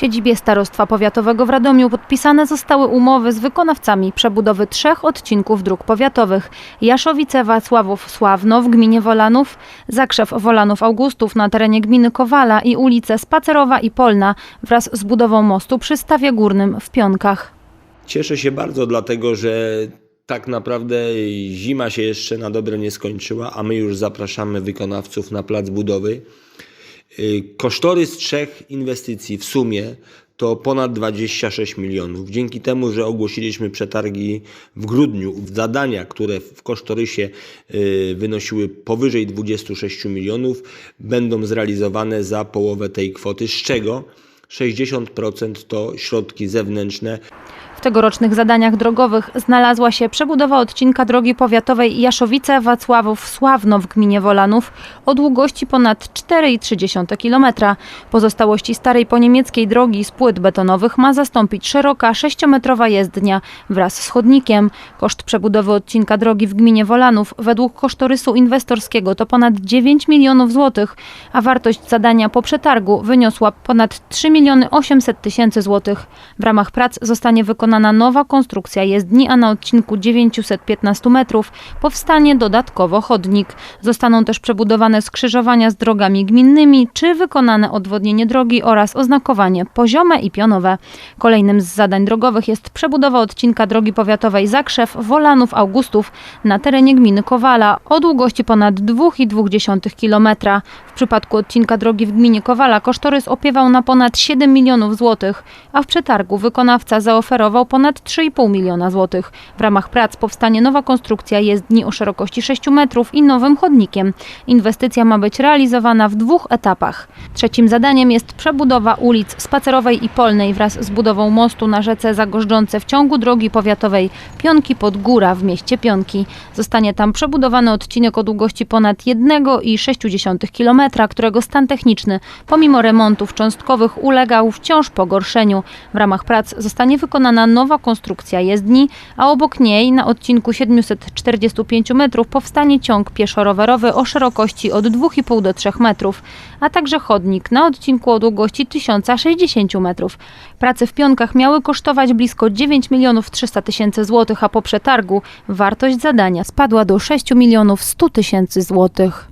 siedzibie Starostwa Powiatowego w Radomiu podpisane zostały umowy z wykonawcami przebudowy trzech odcinków dróg powiatowych. Jaszowice, Wacławów, Sławno w gminie Wolanów, Zakrzew Wolanów Augustów na terenie gminy Kowala i ulice Spacerowa i Polna wraz z budową mostu przy Stawie Górnym w Pionkach. Cieszę się bardzo, dlatego że tak naprawdę zima się jeszcze na dobre nie skończyła, a my już zapraszamy wykonawców na plac budowy. Y, Kosztorys trzech inwestycji w sumie to ponad 26 milionów. Dzięki temu, że ogłosiliśmy przetargi w grudniu, zadania, które w kosztorysie y, wynosiły powyżej 26 milionów, będą zrealizowane za połowę tej kwoty, z czego 60% to środki zewnętrzne, W tegorocznych zadaniach drogowych znalazła się przebudowa odcinka drogi powiatowej Jaszowice-Wacławów-Sławno w gminie Wolanów o długości ponad 4,3 km. Pozostałości starej poniemieckiej drogi z płyt betonowych ma zastąpić szeroka 6-metrowa jezdnia wraz z chodnikiem. Koszt przebudowy odcinka drogi w gminie Wolanów według kosztorysu inwestorskiego to ponad 9 milionów złotych, a wartość zadania po przetargu wyniosła ponad 3 miliony 800 tysięcy złotych. W ramach prac zostanie wykonana nowa konstrukcja jezdni, a na odcinku 915 metrów powstanie dodatkowo chodnik. Zostaną też przebudowane skrzyżowania z drogami gminnymi, czy wykonane odwodnienie drogi oraz oznakowanie poziome i pionowe. Kolejnym z zadań drogowych jest przebudowa odcinka drogi powiatowej Zakrzew, Wolanów, Augustów na terenie gminy Kowala o długości ponad 2,2 km. W przypadku odcinka drogi w gminie Kowala kosztorys opiewał na ponad 7 milionów złotych, a w przetargu wykonawca zaoferował ponad 3,5 miliona złotych. W ramach prac powstanie nowa konstrukcja jezdni o szerokości 6 metrów i nowym chodnikiem. Inwestycja ma być realizowana w dwóch etapach. Trzecim zadaniem jest przebudowa ulic Spacerowej i Polnej wraz z budową mostu na rzece Zagożdżące w ciągu drogi powiatowej Pionki pod Góra w mieście Pionki. Zostanie tam przebudowany odcinek o długości ponad 1,6 km, którego stan techniczny pomimo remontów cząstkowych ulegał wciąż pogorszeniu. W ramach prac zostanie wykonana nowa konstrukcja jezdni, a obok niej na odcinku 745 metrów powstanie ciąg pieszo-rowerowy o szerokości od 2,5 do 3 metrów, a także chodnik na odcinku o długości 1060 metrów. Prace w pionkach miały kosztować blisko 9 milionów 300 tysięcy złotych, a po przetargu wartość zadania spadła do 6 milionów 100 tysięcy złotych.